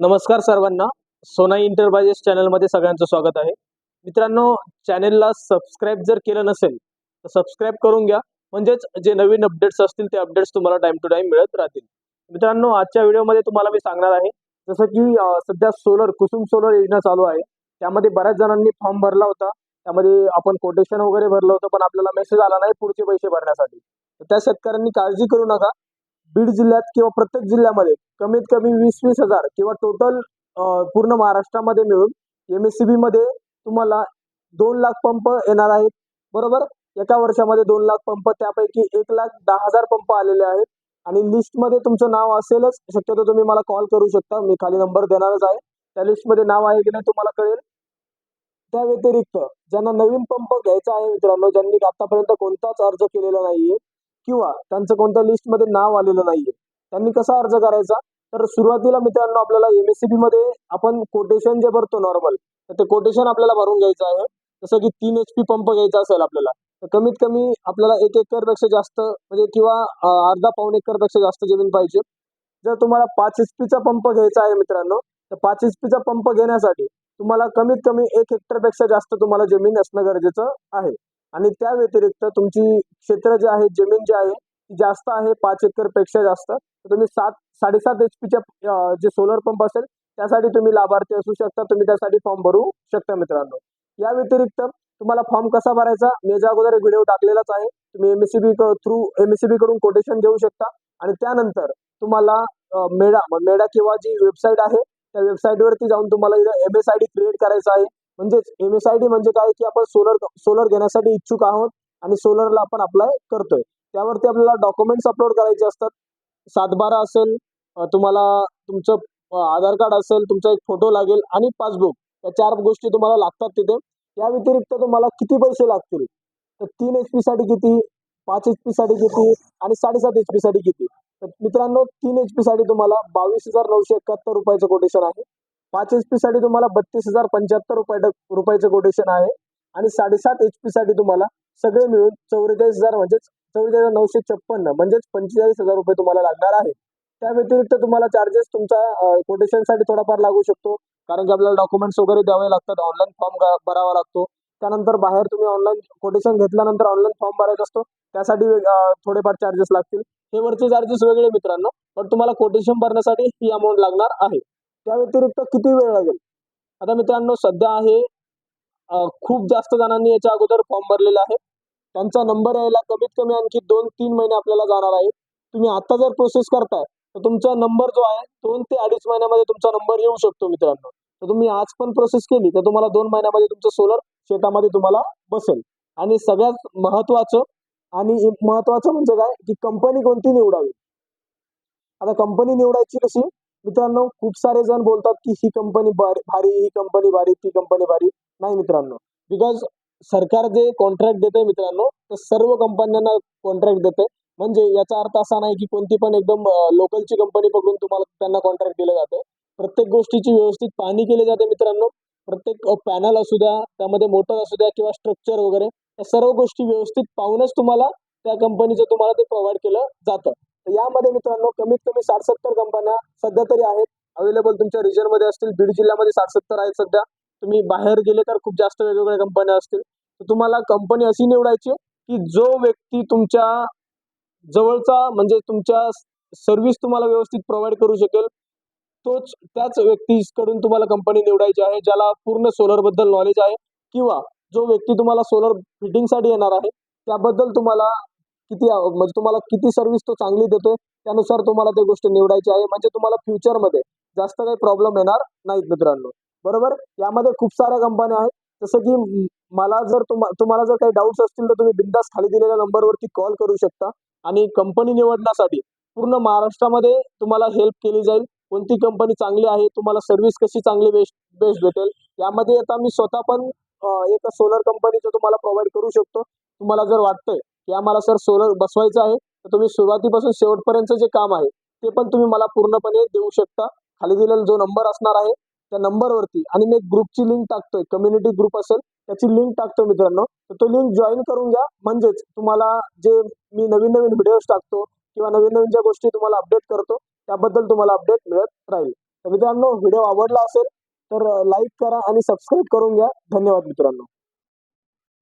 नमस्कार सर्वांना. सोनाई इंटरप्राइजेस चॅनलमध्ये सगळ्यांचं स्वागत आहे. मित्रांनो चॅनेलला सबस्क्राईब जर केलं नसेल तर सबस्क्राईब करून घ्या. म्हणजेच जे नवीन अपडेट्स असतील ते अपडेट्स तुम्हाला टाइम टू टाइम मिळत राहतील. मित्रांनो आजच्या व्हिडिओमध्ये तुम्हाला मी सांगणार आहे जसं की सध्या सोलर कुसुम सोलर योजना चालू आहे. त्यामध्ये बऱ्याच जणांनी फॉर्म भरला होता. त्यामध्ये आपण कोटेशन वगैरे भरलं होतं पण आपल्याला मेसेज आला नाही पुढचे पैसे भरण्यासाठी. तर त्या शेतकऱ्यांनी काळजी करू नका. बीड जिल्ह्यात किंवा प्रत्येक जिल्ह्यामध्ये कमीत कमी वीस वीस हजार किंवा टोटल पूर्ण महाराष्ट्रामध्ये मिळून एम एस सी मध्ये तुम्हाला दोन लाख पंप येणार आहेत. बरोबर? एका वर्षामध्ये दोन लाख पंप त्यापैकी एक लाख दहा हजार पंप आलेले आहेत. आणि लिस्टमध्ये तुमचं नाव असेलच शक्यतो तुम्ही मला कॉल करू शकता. मी खाली नंबर देणारच आहे. त्या लिस्टमध्ये नाव आहे की नाही तुम्हाला कळेल. त्या व्यतिरिक्त ज्यांना नवीन पंप घ्यायचा आहे मित्रांनो ज्यांनी आतापर्यंत कोणताच अर्ज केलेला नाहीये किंवा त्यांचं कोणत्या लिस्टमध्ये नाव आलेलं नाहीये. त्यांनी कसा अर्ज करायचा? तर सुरुवातीला मित्रांनो आपल्याला एम एसमध्ये आपण कोटेशन जे भरतो नॉर्मल तर ते कोटेशन आपल्याला भरून घ्यायचं आहे. जसं की तीन एच पी पंप घ्यायचा असेल आपल्याला तर कमीत कमी आपल्याला एक एकरपेक्षा जास्त म्हणजे किंवा अर्धा पाऊण एकरपेक्षा जास्त जमीन पाहिजे. जर तुम्हाला पाच एच पीचा पंप घ्यायचा आहे मित्रांनो तर पाच एच पीचा पंप घेण्यासाठी तुम्हाला कमीत कमी एक हेक्टरपेक्षा जास्त तुम्हाला जमीन असणं गरजेचं आहे. आणि त्या व्यतिरिक्त तुमची क्षेत्र जे आहे जमीन जी आहे ती जास्त आहे पाच एकरपेक्षा जास्त. तर तुम्ही सात साडेसात एच पीच्या जे सोलर पंप असेल त्यासाठी तुम्ही लाभार्थी असू शकता. तुम्ही त्यासाठी फॉर्म भरू शकता मित्रांनो. या व्यतिरिक्त तुम्हाला फॉर्म कसा भरायचा? मी ज्या अगोदर एक व्हिडिओ टाकलेलाच आहे. तुम्ही M S C B through M S C B कडून कोटेशन घेऊ शकता. आणि त्यानंतर तुम्हाला मेडा मेडा किंवा जी वेबसाईट आहे त्या वेबसाईटवरती जाऊन तुम्हाला इथं M S I D create करायचा आहे. म्हणजेच एम एस आय डी म्हणजे काय? की आपण सोलर सोलर घेण्यासाठी इच्छुक आहोत आणि सोलरला आपण अप्लाय करतोय. त्यावरती आपल्याला डॉक्युमेंट्स अपलोड करायचे असतात. सातबारा असेल तुम्हाला तुमचं आधार कार्ड असेल तुमचा एक फोटो लागेल आणि पासबुक या चार गोष्टी तुम्हाला लागतात तिथे. या व्यतिरिक्त तुम्हाला किती पैसे लागतील? तर तीन एच पी साठी किती? पाच एच पी साठी किती? आणि साडेसात एच पी साठी किती? तर मित्रांनो तीन एच पी साठी तुम्हाला बावीस हजार नऊशे एकाहत्तर रुपयाचं कोटेशन आहे. पाच एच पी साठी तुम्हाला बत्तीस हजार पंच्याहत्तर रुपये रुपयाचं कोटेशन आहे. आणि साडेसात एच पी साठी तुम्हाला सगळे मिळून चौवेचाळीस हजार म्हणजेच चौवेचाळीस हजार नऊशे छप्पन्न म्हणजेच पंचेचाळीस हजार रुपये तुम्हाला लागणार आहे. त्या व्यतिरिक्त तुम्हाला चार्जेस तुमचा कोटेशनसाठी थोडाफार लागू शकतो. कारण की आपल्याला डॉक्युमेंट्स वगैरे द्यावे लागतात. ऑनलाईन फॉर्म भरावा लागतो. त्यानंतर बाहेर तुम्ही ऑनलाईन कोटेशन घेतल्यानंतर ऑनलाईन फॉर्म भरायचा असतो. त्यासाठी थोडेफार चार्जेस लागतील. हे वरचे चार्जेस वेगळे मित्रांनो पण तुम्हाला कोटेशन भरण्यासाठी ही अमाऊंट लागणार आहे. त्या व्यतिरिक्त किती वेळ लागेल? आता मित्रांनो सध्या आहे खूप जास्त जणांनी याच्या अगोदर फॉर्म भरलेला आहे. त्यांचा नंबर यायला कमीत कमी आणखी दोन तीन महिने आपल्याला जाणार आहे तुम्ही आता जर प्रोसेस करताय तर तुमचा नंबर जो आहे दोन ते अडीच महिन्यामध्ये तुमचा नंबर येऊ शकतो मित्रांनो. तर तुम्ही आज पण प्रोसेस केली तर तुम्हाला दोन महिन्यामध्ये तुमचं सोलर शेतामध्ये तुम्हाला बसेल. आणि सगळ्यात महत्वाचं आणि महत्वाचं म्हणजे काय की कंपनी कोणती निवडावी? आता कंपनी निवडायची कशी मित्रांनो खूप सारे जण बोलतात की ही कंपनी भारी ही कंपनी भारी ती कंपनी भारी. नाही मित्रांनो. बिकॉज सरकार जे कॉन्ट्रॅक्ट देते मित्रांनो ते सर्व कंपन्यांना कॉन्ट्रॅक्ट देते म्हणजे याचा अर्थ असा नाही की कोणती पण एकदम लोकलची कंपनी पकडून तुम्हाला त्यांना कॉन्ट्रॅक्ट दिलं जाते प्रत्येक गोष्टीची व्यवस्थित पाहणी केली जाते मित्रांनो. प्रत्येक पॅनल असू द्या त्यामध्ये मोटर असू द्या किंवा स्ट्रक्चर वगैरे या सर्व गोष्टी व्यवस्थित पाहूनच तुम्हाला त्या कंपनीचं तुम्हाला ते प्रोव्हाइड केलं जातं. तर यामध्ये मित्रांनो कमीत कमी साठ सत्तर कंपन्या सध्या तरी आहेत. अवेलेबल तुमच्या रिजनमध्ये असतील बीड जिल्ह्यामध्ये साठ सत्तर आहेत सध्या. तुम्ही बाहेर गेले तर खूप जास्त वेगवेगळ्या कंपन्या असतील. तर तुम्हाला कंपनी अशी निवडायची की जो व्यक्ती तुमच्या जवळचा म्हणजे तुमच्या सर्व्हिस तुम्हाला व्यवस्थित प्रोव्हाइड करू शकेल तोच त्याच व्यक्तीकडून तुम्हाला कंपनी निवडायची आहे ज्याला पूर्ण सोलरबद्दल नॉलेज आहे. किंवा जो व्यक्ती तुम्हाला सोलर फिटिंगसाठी येणार आहे त्याबद्दल तुम्हाला किती म्हणजे तुम्हाला किती सर्व्हिस तो चांगली देतोय त्यानुसार तुम्हाला ते गोष्ट निवडायची आहे. म्हणजे तुम्हाला फ्युचरमध्ये जास्त काही प्रॉब्लेम येणार नाहीत मित्रांनो. बरोबर? यामध्ये खूप साऱ्या कंपन्या आहेत. जसं की मला जर तुम्हा तुम्हाला जर काही डाऊट्स असतील तर तुम्ही बिंदास खाली दिलेल्या नंबरवरती कॉल करू शकता. आणि कंपनी निवडण्यासाठी पूर्ण महाराष्ट्रामध्ये तुम्हाला हेल्प केली जाईल. कोणती कंपनी चांगली आहे तुम्हाला सर्व्हिस कशी चांगली बेस्ट बेस्ट भेटेल यामध्ये आता मी स्वतः पण एका एक सोलर कंपनीचं तुम्हाला प्रोव्हाइड करू शकतो. तुम्हाला जर वाटतंय की आम्हाला सर सोलर बसवायचं आहे तर तुम्ही सुरुवातीपासून शेवटपर्यंत जे काम आहे ते पण तुम्ही मला पूर्णपणे देऊ शकता. खाली दिलेला जो नंबर असणार आहे त्या नंबरवरती आणि मी एक ग्रुपची लिंक टाकतोय कम्युनिटी ग्रुप असेल त्याची लिंक टाकतो मित्रांनो. तर तो लिंक जॉईन करून घ्या. म्हणजेच तुम्हाला जे मी नवीन नवीन व्हिडिओज टाकतो किंवा नवीन नवीन ज्या गोष्टी तुम्हाला अपडेट करतो त्याबद्दल तुम्हाला अपडेट मिळत राहील. तर मित्रांनो व्हिडिओ आवडला असेल तर लाईक करा आणि सबस्क्राईब करून घ्या. धन्यवाद मित्रांनो.